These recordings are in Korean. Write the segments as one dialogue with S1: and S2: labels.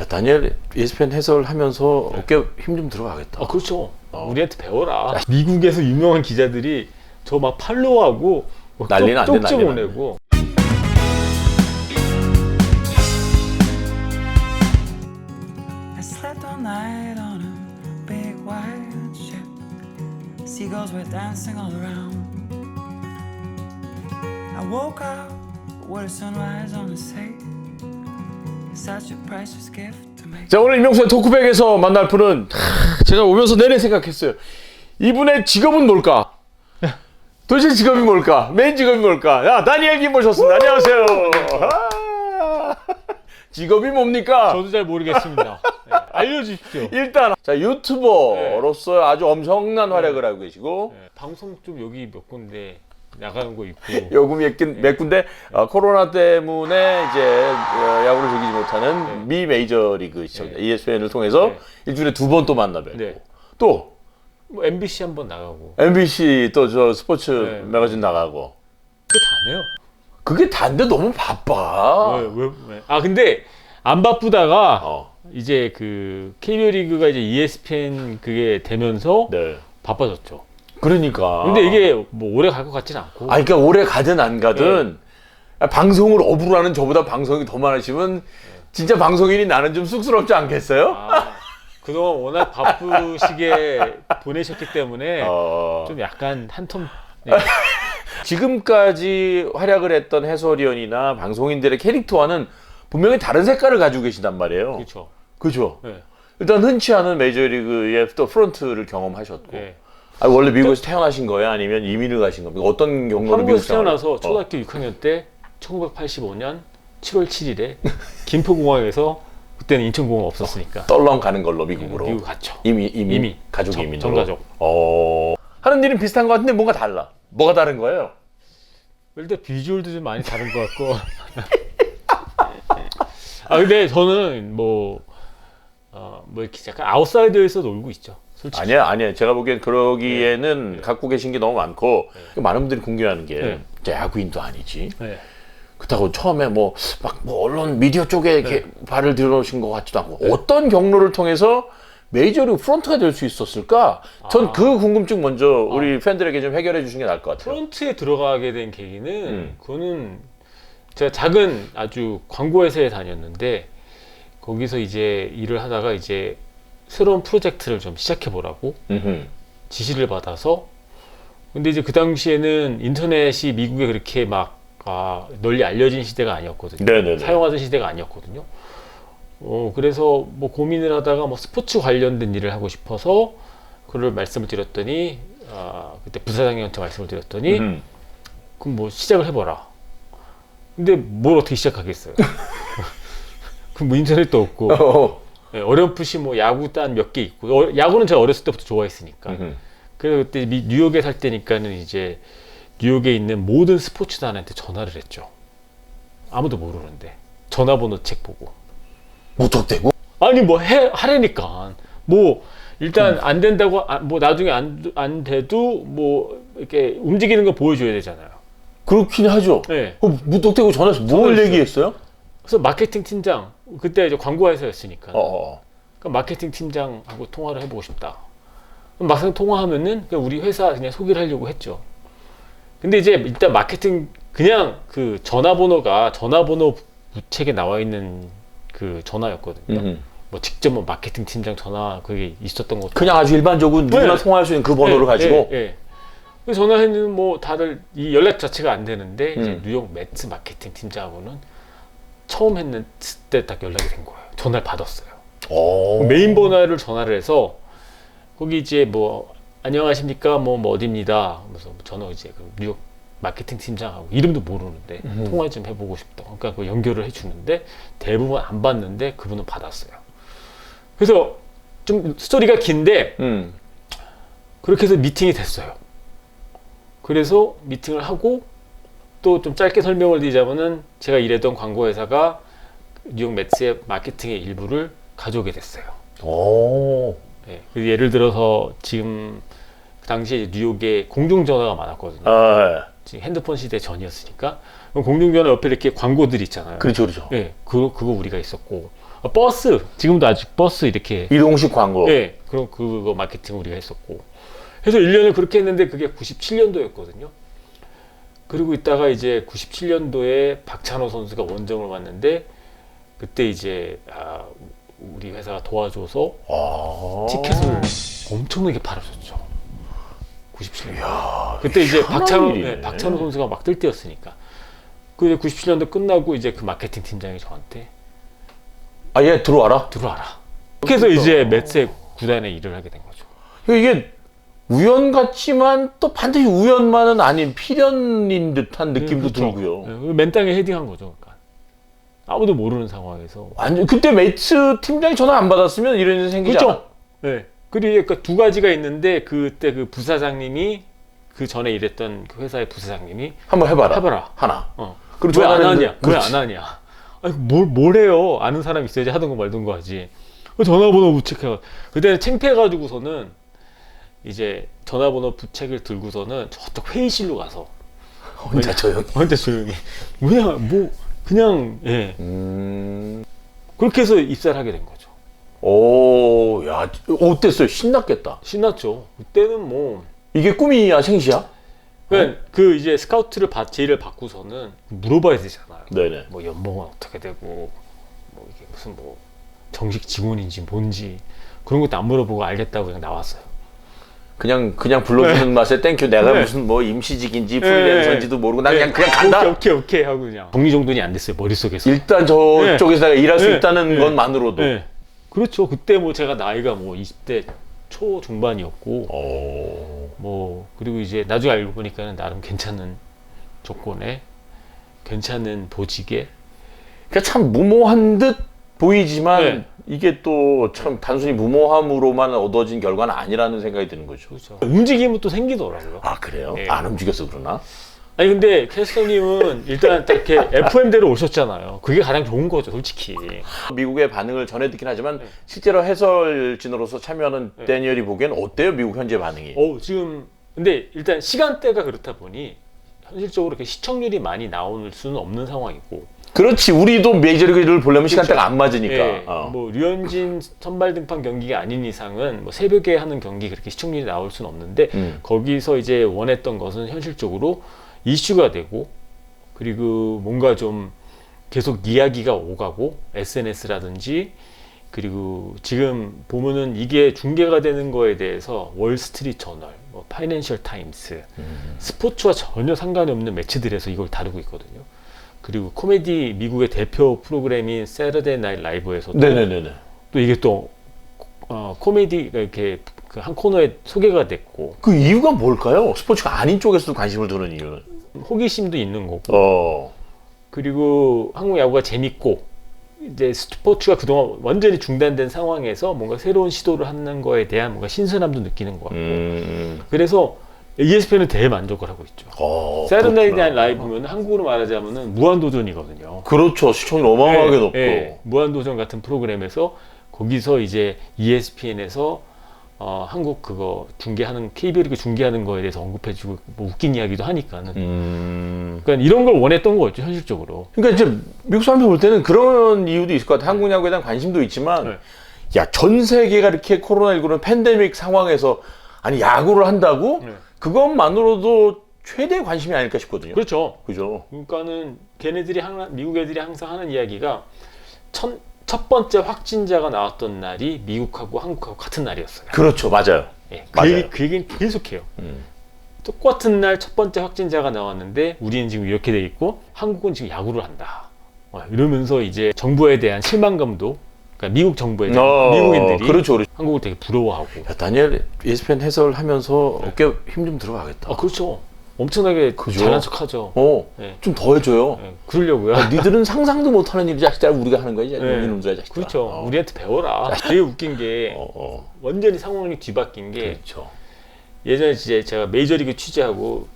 S1: 야, 다니엘 ESPN 해설하면서 어깨 힘 좀 들어가겠다.
S2: 아 그렇죠. 우리한테 배워라. 미국에서 유명한 기자들이 저 막 팔로우하고 막
S1: 난리는 안 돼,
S2: 쪽지
S1: 난리는 안
S2: 보내고.
S3: I slept all night on a big white ship. Seagulls were dancing all around. I woke up with a sunrise on the sea.
S1: 자 오늘 임명수의 토크백에서 만날 분은 하, 제가 오면서 내내 생각했어요. 이분의 직업은 뭘까? 도대체 직업이 뭘까? 메인 직업이 뭘까? 야 다니엘 김 모셨습니다. 안녕하세요. 아, 직업이 뭡니까?
S2: 저도 잘 모르겠습니다. 네, 알려주십시오.
S1: 일단 자 유튜버로서 아주 엄청난 활약을 하고 계시고
S2: 네, 방송 좀 여기 몇 군데 나가는 거 있고.
S1: 요금 몇, 군- 몇 군데 어, 코로나 때문에 이제 어, 야구를 즐기지 못하는 미 메이저 리그 시청
S2: 네.
S1: ESPN을 통해서
S2: 네.
S1: 일주일에 두 번 또 만나 뵙고
S2: 네.
S1: 또
S2: 뭐 MBC 한 번 나가고.
S1: MBC 또 저 스포츠
S2: 네.
S1: 매거진 나가고
S2: 그게 다네요.
S1: 그게 단데 너무 바빠.
S2: 왜, 왜, 왜? 아 근데 안 바쁘다가
S1: 어,
S2: 이제 그 KBO 리그가 이제 ESPN 그게 되면서
S1: 네.
S2: 바빠졌죠.
S1: 그러니까.
S2: 근데 이게 뭐 오래 갈 것 같진 않고.
S1: 아, 그러니까 오래 가든 안 가든 방송을 업으로 하는 저보다 방송이 더 많으시면 진짜 방송인이 나는 좀 쑥스럽지 않겠어요?
S2: 아, 그동안 워낙 바쁘시게 보내셨기 때문에
S1: 어.
S2: 좀 약간 한텀 네.
S1: 지금까지 활약을 했던 해설위원이나 방송인들의 캐릭터와는 분명히 다른 색깔을 가지고 계신단 말이에요.
S2: 그렇죠.
S1: 그죠?
S2: 네.
S1: 일단 흔치 않은 메이저리그의 또 프런트를 경험하셨고.
S2: 네.
S1: 아, 원래 미국에서 태어나신 거예요? 아니면 이민을 가신 겁니까? 어떤 경로로 미국
S2: 한국에서
S1: 생활을-
S2: 태어나서
S1: 어.
S2: 초등학교 6학년 때 1985년 7월 7일에 김포공항에서 그때는 인천공항 없었으니까
S1: 떨렁 가는 걸로 미국으로.
S2: 미국 갔죠.
S1: 이미 이미
S2: 이미.
S1: 가족
S2: 전-
S1: 이민으로.
S2: 전가족.
S1: 어. 하는 일은 비슷한 것 같은데 뭔가 달라. 뭐가 다른 거예요?
S2: 일단 비주얼도 좀 많이 다른 것 같고. 아 근데 저는 뭐, 어, 뭐 이렇게 약간 아웃사이더에서 놀고 있죠. 솔직히.
S1: 아니야, 아니야. 제가 보기엔 그러기에는
S2: 네.
S1: 갖고 계신 게 너무 많고 많은 분들이 궁금해하는 게
S2: 네.
S1: 야구인도 아니지.
S2: 네.
S1: 그렇다고 처음에 뭐 막 뭐 언론 미디어 쪽에 이렇게
S2: 네.
S1: 발을 들어오신 것 같지도 않고 어떤 경로를 통해서 메이저리그 프런트가 될 수 있었을까? 전
S2: 아.
S1: 그 궁금증 먼저 우리 팬들에게 좀 해결해 주시는 게 나을 것 같아요.
S2: 프런트에 들어가게 된 계기는
S1: 음.
S2: 그거는 제가 작은 아주 광고 회사에 다녔는데 거기서 이제 일을 하다가 이제 새로운 프로젝트를 좀 시작해 보라고
S1: 음흠.
S2: 지시를 받아서 근데 이제 그 당시에는 인터넷이 미국에 그렇게 막 아, 널리 알려진 시대가 아니었거든요.
S1: 네네네.
S2: 사용하던 시대가 아니었거든요. 어, 그래서 뭐 고민을 하다가 뭐 스포츠 관련된 일을 하고 싶어서 그걸 말씀을 드렸더니 아, 그때 부사장님한테 말씀을 드렸더니
S1: 음.
S2: 그럼 뭐 시작을 해봐라. 근데 뭘 어떻게 시작하겠어요? 그럼 뭐 인터넷도 없고
S1: 어.
S2: 네, 어렴풋이 뭐 야구 단 몇 개 있고 어, 야구는 제가 어렸을 때부터 좋아했으니까
S1: 음흠.
S2: 그래서 그때 미- 뉴욕에 살 때니까는 이제 뉴욕에 있는 모든 스포츠단한테 전화를 했죠. 아무도 모르는데 전화번호 책 보고
S1: 무턱대고?
S2: 아니 뭐 해 하라니까 뭐
S1: 음.
S2: 일단 안 된다고 아, 뭐 나중에 안, 안 돼도 뭐 이렇게 움직이는 거 보여줘야 되잖아요.
S1: 그렇긴 하죠.
S2: 네.
S1: 그 무턱대고 전화해서 뭘
S2: 전화했어요.
S1: 얘기했어요?
S2: 그래서 마케팅 팀장 그때 이제 광고 회사였으니까
S1: 어, 어.
S2: 그러니까 마케팅 팀장하고 통화를 해보고 싶다. 막상 통화하면은 우리 회사 그냥 소개를 하려고 했죠. 근데 이제 일단 마케팅 그냥 그 전화번호가 전화번호 우측에 나와 있는 그 전화였거든요.
S1: 음흠.
S2: 뭐 직접 뭐 마케팅 팀장 전화 그게 있었던 것도
S1: 그냥 아주 일반적으로 누구나
S2: 네.
S1: 통화할 수 있는 그 번호를
S2: 예,
S1: 가지고
S2: 예, 예. 그래서 전화했는 뭐 다들 이 연락 자체가 안 되는데 이제
S1: 음.
S2: 뉴욕 매츠 마케팅 팀장하고는 처음 했을 때딱 연락이 된 거예요. 전화를 받았어요.
S1: 오.
S2: 메인 번호를 전화를 해서 거기 이제 뭐 안녕하십니까 뭐, 뭐 어디입니다. 그래서 저는 이제 그 뉴욕 마케팅 팀장하고 이름도 모르는데 통화 좀 해보고 싶다. 그러니까 그 연결을 해주는데 대부분 안 받는데 그분은 받았어요. 그래서 좀 스토리가 긴데
S1: 음.
S2: 그렇게 해서 미팅이 됐어요. 그래서 미팅을 하고 또 좀 짧게 설명을 드리자면은 제가 일했던 광고 회사가 뉴욕 매츠의 마케팅의 일부를 가져오게 됐어요.
S1: 오.
S2: 예, 그 예를 들어서 지금 그 당시에 이제 뉴욕에 공중전화가 많았거든요.
S1: 아,
S2: 지금 핸드폰 시대 전이었으니까 그럼 공중전화 옆에 이렇게 광고들 있잖아요.
S1: 그렇죠, 그렇죠.
S2: 예, 그 그거 우리가 있었고 아, 버스 지금도 아직 버스 이렇게
S1: 이동식 광고.
S2: 예 그런 그거 마케팅 우리가 했었고 해서 1년을 그렇게 했는데 그게 97년도였거든요. 그리고 있다가 이제 97년도에 박찬호 선수가 원정을 왔는데 그때 이제 아, 우리 회사가 도와줘서
S1: 아.
S2: 티켓을 엄청나게 팔아줬죠. 97년. 그때 이제 박찬호. 네, 박찬호 선수가 막 뜰 때였으니까. 그 97년도 끝나고 이제 그 마케팅 팀장이 저한테
S1: 아, 얘 들어와라.
S2: 들어와라. 그래서 이제 매체 구단에 일을 하게 된 거죠.
S1: 이게 우연 같지만 또 반드시 우연만은 아닌 필연인 듯한 느낌도
S2: 그렇죠.
S1: 들고요.
S2: 네, 맨 땅에 헤딩한 거죠. 그러니까. 아무도 모르는 상황에서.
S1: 완전 그때 메이츠 팀장이 전화 안 받았으면 이런 일이 생기지 않아.
S2: 그렇죠. 네. 그리고 그두 가지가 있는데 그때 그 부사장님이 그 전에 일했던 그 회사의 부사장님이
S1: 한번 해봐라.
S2: 해봐라.
S1: 하나.
S2: 어.
S1: 그리고
S2: 왜 안
S1: 전화를
S2: 하냐?
S1: 했는데-
S2: 왜
S1: 그렇지.
S2: 안 하냐? 아니 뭘, 뭘 해요? 아는 사람 있어야지 하던 거 말던 거 하지. 그 전화번호 부책해. 그때는 창피해가지고서는 이제 전화번호 부책을 들고서는 저쪽 회의실로 가서
S1: 혼자 조용히.
S2: 혼자 조용히 그냥 뭐 그냥 예
S1: 음.
S2: 그렇게 해서 입사를 하게 된 거죠.
S1: 오, 야, 어땠어요? 신났겠다.
S2: 신났죠. 그때는 뭐
S1: 이게 꿈이야, 생시야?
S2: 그러니까 그 이제 스카우트를 받 제의를 받고서는 물어봐야 되잖아요.
S1: 네네.
S2: 뭐 연봉은 어떻게 되고 뭐 이게 무슨 뭐 정식 직원인지 뭔지 그런 것도 안 물어보고 알겠다고 그냥 나왔어요.
S1: 그냥 그냥 불러주는 맛에 땡큐. 내가
S2: 네.
S1: 무슨 뭐 임시직인지 프리랜서인지도 모르고 난 그냥 그냥 간다.
S2: 오케이 오케이 오케이 하고 그냥 정리정돈이 안 됐어요 머릿속에서.
S1: 일단 저쪽에서 내가 일할 수
S2: 네.
S1: 있다는
S2: 네.
S1: 것만으로도.
S2: 네. 그렇죠. 그때 뭐 제가 나이가 뭐 20대 초 중반이었고
S1: 오.
S2: 뭐 그리고 이제 나중에 알고 보니까는 나름 괜찮은 조건에 괜찮은 보직에
S1: 그러니까 참 무모한 듯 보이지만
S2: 네.
S1: 이게 또 참 단순히 무모함으로만 얻어진 결과는 아니라는 생각이 드는 거죠.
S2: 그렇죠. 움직임은 또 생기더라고요.
S1: 아 그래요?
S2: 네.
S1: 안 움직여서 그러나?
S2: 아니 근데 캐스터님은 일단 딱 이렇게 FM대로 오셨잖아요. 그게 가장 좋은 거죠, 솔직히.
S1: 미국의 반응을 전해 듣긴 하지만
S2: 네.
S1: 실제로 해설진으로서 참여하는 데니얼이 보기엔 어때요? 미국 현재 반응이?
S2: 어 지금 근데 일단 시간대가 그렇다 보니 현실적으로 이렇게 시청률이 많이 나올 수는 없는 상황이고.
S1: 그렇지 우리도 메이저리그를 보려면 시간대가 안 맞으니까.
S2: 예,
S1: 어.
S2: 뭐 류현진 선발 등판 경기가 아닌 이상은 뭐 새벽에 하는 경기 그렇게 시청률이 나올 수는 없는데
S1: 음.
S2: 거기서 이제 원했던 것은 현실적으로 이슈가 되고 그리고 뭔가 좀 계속 이야기가 오가고 SNS라든지 그리고 지금 보면은 이게 중계가 되는 거에 대해서 월스트리트 저널, 뭐 파이낸셜 타임스, 스포츠와 전혀 상관이 없는 매체들에서 이걸 다루고 있거든요. 그리고 코미디 미국의 대표 프로그램인 세러데이 나이 라이브에서도
S1: 네네네네.
S2: 또 이게 또 어, 코미디가 이렇게 그 한 코너에 소개가 됐고
S1: 그 이유가 뭘까요? 스포츠가 아닌 쪽에서도 관심을 두는 이유는.
S2: 호기심도 있는 거고
S1: 어.
S2: 그리고 한국 야구가 재밌고 이제 스포츠가 그동안 완전히 중단된 상황에서 뭔가 새로운 시도를 하는 거에 대한 뭔가 신선함도 느끼는 거 같고
S1: 음.
S2: 그래서 ESPN은 대만족을 하고 있죠.
S1: 어. 그렇구나.
S2: 나이 라이브면 한국으로 말하자면은 무한도전이거든요.
S1: 그렇죠. 시청률 어마어마하게
S2: 네,
S1: 높고.
S2: 네. 무한도전 같은 프로그램에서 거기서 이제 ESPN에서 어, 한국 그거 중계하는 KBL이 중계하는 거에 대해서 언급해주고 뭐 웃긴 이야기도 하니까는
S1: 음.
S2: 그러니까 이런 걸 원했던 거였죠 현실적으로.
S1: 그러니까 이제 미국 사람들 볼 때는 그런 이유도 있을 것 같아. 한국 야구에 대한 관심도 있지만,
S2: 네.
S1: 야, 전 세계가 이렇게 코로나 19는 팬데믹 상황에서, 아니, 야구를 한다고?
S2: 네.
S1: 그것만으로도 최대 관심이 아닐까 싶거든요.
S2: 그렇죠.
S1: 그죠?
S2: 그러니까는 걔네들이 항상 미국 애들이 항상 하는 이야기가 첫, 첫 번째 확진자가 나왔던 날이 미국하고 한국하고 같은 날이었어요.
S1: 그렇죠. 맞아요.
S2: 예, 그,
S1: 맞아요.
S2: 얘기, 그 얘기는 계속해요.
S1: 음.
S2: 똑같은 날 첫 번째 확진자가 나왔는데 우리는 지금 이렇게 돼 있고 한국은 지금 야구를 한다. 어, 이러면서 이제 정부에 대한 실망감도 그러니까 미국 정부에 대한
S1: 어,
S2: 미국인들이
S1: 그렇죠. 그렇죠.
S2: 한국을 되게 부러워하고.
S1: 야, 다니엘 ESPN 해설하면서 어깨 힘 좀 들어가겠다.
S2: 아 그렇죠. 엄청나게
S1: 그죠?
S2: 잘난 척하죠.
S1: 어,
S2: 네.
S1: 좀 더 해줘요.
S2: 예, 그러려고요.
S1: 아, 니들은 상상도 못하는 일이 자식들 우리가 하는 거야
S2: 네.
S1: 이놈들아 자식들.
S2: 그렇죠.
S1: 어.
S2: 우리한테 배워라. 되게 웃긴 게
S1: 어, 어.
S2: 완전히 상황이 뒤바뀐 게
S1: 그렇죠.
S2: 예전에 이제 제가 메이저리그 취재하고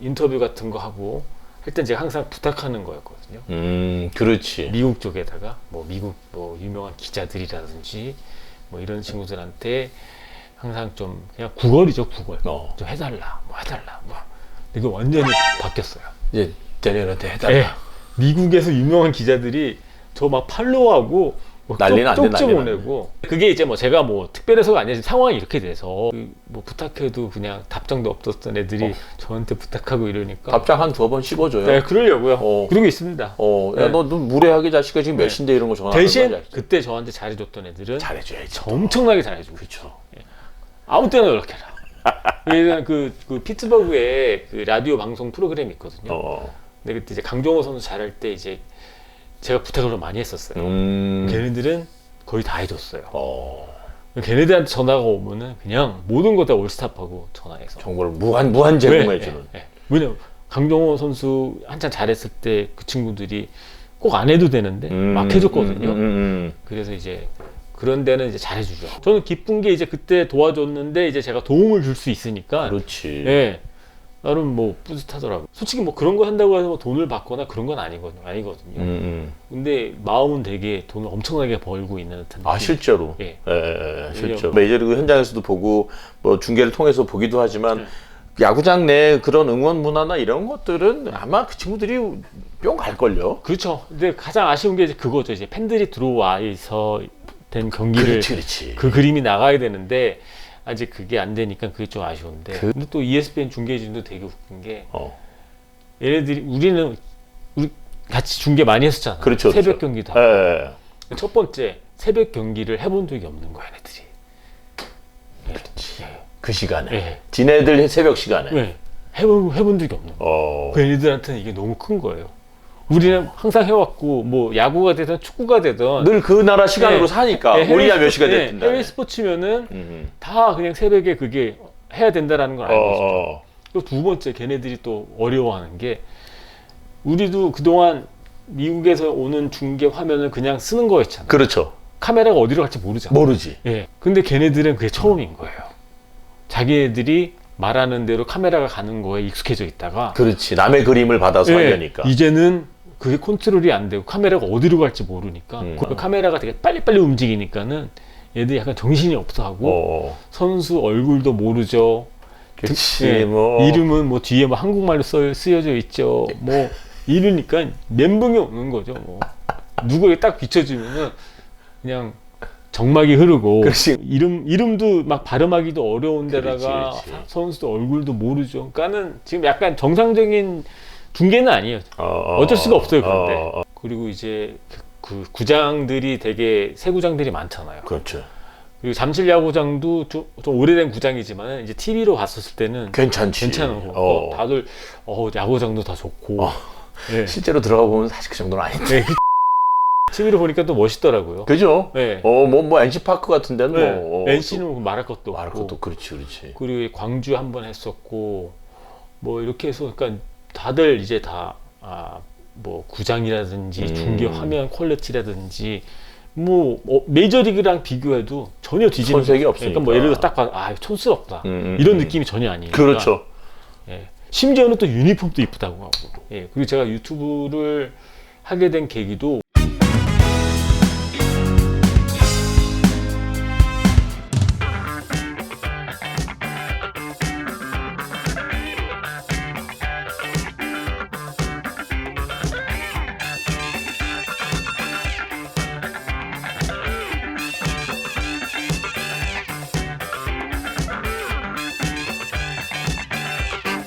S2: 인터뷰 같은 거 하고 할땐 제가 항상 부탁하는 거였거든요.
S1: 음, 그렇지.
S2: 미국 쪽에다가 뭐 미국 뭐 유명한 기자들이라든지 뭐 이런 친구들한테 항상 좀 그냥 구걸이죠 구걸
S1: 어.
S2: 좀 해달라 뭐 해달라 뭐 이거 완전히 바뀌었어요.
S1: 이제 다니엘한테 해달라.
S2: 예. 미국에서 유명한 기자들이 저 막 팔로우하고 뭐
S1: 난리는
S2: 쪽-
S1: 안 돼,
S2: 쪽지
S1: 난리는
S2: 보내고 그게 이제 뭐 제가 뭐 특별해서가 아니라 상황이 이렇게 돼서 그뭐 부탁해도 그냥 답장도 없었던 애들이 저한테 부탁하고 이러니까
S1: 답장 한 두어 번 씹어줘요.
S2: 네 그러려고요
S1: 어.
S2: 그런 게 있습니다
S1: 어, 야,
S2: 네.
S1: 너, 너 무례하게 자식아 지금 몇
S2: 네.
S1: 시인데 이런 거 전화
S2: 대신 그때 저한테 잘해줬던 애들은
S1: 잘해줘야지.
S2: 엄청나게 잘해주고
S1: 그렇죠.
S2: 아무 때나 연락해라 왜냐면 그, 그 피츠버그에 그 라디오 방송 프로그램이 있거든요
S1: 어.
S2: 근데 그때 이제 강정호 선수 잘할 때 이제 제가 부탁을 좀 많이 했었어요
S1: 음.
S2: 걔네들은 거의 다 해줬어요
S1: 어.
S2: 걔네들한테 전화가 오면은 그냥 모든 거다 올스탑하고 전화해서
S1: 정보를 무한 무한 제공해주는.
S2: 왜? 예, 예. 왜냐면 강정호 선수 한참 잘했을 때 그 친구들이 꼭 안 해도 되는데
S1: 음,
S2: 막 해줬거든요.
S1: 음, 음, 음.
S2: 그래서 이제 그런 데는 이제 잘해주죠. 저는 기쁜 게 이제 그때 도와줬는데 이제 제가 도움을 줄 수 있으니까
S1: 그렇지.
S2: 예. 나름 뭐 뿌듯하더라고. 솔직히 뭐 그런 거 한다고 해서 뭐 돈을 받거나 그런 건 아니거든요. 아니거든요.
S1: 음, 음.
S2: 근데 마음은 되게 돈을 엄청나게 벌고 있는 듯한
S1: 아
S2: 느낌.
S1: 실제로.
S2: 예.
S1: 예, 예, 예, 실제로.
S2: 왜냐면-
S1: 메이저리그 현장에서도 보고 뭐 중계를 통해서 보기도 하지만
S2: 네.
S1: 야구장 내 그런 응원 문화나 이런 것들은 아마 그 친구들이 뿅 갈걸요.
S2: 그렇죠. 근데 가장 아쉬운 게 이제 그거죠. 이제 팬들이 들어와서 된 경기를
S1: 그렇지, 그렇지.
S2: 그 그림이 나가야 되는데 아직 그게 안 되니까 그게 좀 아쉬운데.
S1: 그-
S2: 근데 또 ESPN 중계진도 되게 웃긴 게
S1: 어.
S2: 얘네들이 우리는 우리 같이 중계 많이 했었잖아.
S1: 그렇죠,
S2: 새벽
S1: 그렇죠.
S2: 경기도
S1: 예. 예.
S2: 첫 번째 새벽 경기를 해본 적이 없는 거야, 얘네들이.
S1: 그렇지. 그 시간에.
S2: 예.
S1: 지네들 새벽 시간에.
S2: 왜? 해본 해본 적이 없는.
S1: 어.
S2: 그 얘네들한테는 이게 너무 큰 거예요. 우리는 항상 해왔고 뭐 야구가 되든 축구가 되든
S1: 늘 그 나라 시간으로
S2: 예.
S1: 사니까
S2: 예, 해외
S1: 우리야 몇
S2: 스포-
S1: 시가
S2: 예,
S1: 됐든
S2: 해외 스포츠면은
S1: 음.
S2: 다 그냥 새벽에 그게 해야 된다라는 걸
S1: 어,
S2: 알고 있어.
S1: 어.
S2: 또 두 번째 걔네들이 또 어려워하는 게 우리도 그동안 미국에서 오는 중계 화면을 그냥 쓰는 거였잖아.
S1: 그렇죠.
S2: 카메라가 어디로 갈지 모르잖아.
S1: 모르지.
S2: 예. 근데 걔네들은 그게 처음인 거예요. 자기네들이 말하는 대로 카메라가 가는 거에 익숙해져 있다가
S1: 그렇지. 남의 그림을 받아서
S2: 예,
S1: 하려니까.
S2: 이제는 그게 컨트롤이 안 되고 카메라가 어디로 갈지 모르니까
S1: 음.
S2: 그 카메라가 되게 빨리빨리 움직이니까는 얘들이 약간 정신이 없어 하고
S1: 어.
S2: 선수 얼굴도 모르죠.
S1: 그렇지.
S2: 예,
S1: 뭐
S2: 이름은 뭐 뒤에 뭐 한국말로 써, 쓰여져 있죠. 뭐 이러니까 멘붕이 오는 거죠. 뭐 누구에게 딱 비춰주면은 그냥 정막이 흐르고
S1: 그렇지.
S2: 이름 이름도 막 발음하기도 어려운 데다가
S1: 그렇지, 그렇지.
S2: 선수도 얼굴도 모르죠. 그러니까는 지금 약간 정상적인 중계는 아니에요.
S1: 어, 어,
S2: 어쩔 수가 없어요, 그런데.
S1: 어, 어.
S2: 그리고 이제 그, 그 구장들이 되게 새 구장들이 많잖아요.
S1: 그렇죠.
S2: 그리고 잠실 야구장도 좀, 좀 오래된 구장이지만 이제 TV로 봤었을 때는
S1: 괜찮지.
S2: 괜찮은 거.
S1: 어.
S2: 어, 다들 어, 야구장도 다 좋고.
S1: 어.
S2: 예.
S1: 실제로 들어가 보면 사실 그 정도는 아닌데.
S2: 네. TV로 보니까 또 멋있더라고요.
S1: 그죠?
S2: 네.
S1: 어, 뭐, 뭐, NC 파크 같은 데는
S2: 네.
S1: 뭐. 어,
S2: NC는 말할 것도
S1: 또 말할
S2: 없고.
S1: 것도 그렇지, 그렇지.
S2: 그리고 광주 한 번 했었고 뭐 이렇게 해서 그러니까 다들 이제 다 아, 뭐 구장이라든지
S1: 음.
S2: 중계 화면 퀄리티라든지 뭐 어, 메이저리그랑 비교해도 전혀 뒤지는
S1: 손색이
S2: 거-
S1: 없으니까.
S2: 그러니까 뭐 예를 들어 딱 봐, 아 촌스럽다
S1: 음, 음,
S2: 이런
S1: 음.
S2: 느낌이 전혀 아니에요.
S1: 그렇죠.
S2: 예. 심지어는 또 유니폼도 이쁘다고 하고. 예. 그리고 제가 유튜브를 하게 된 계기도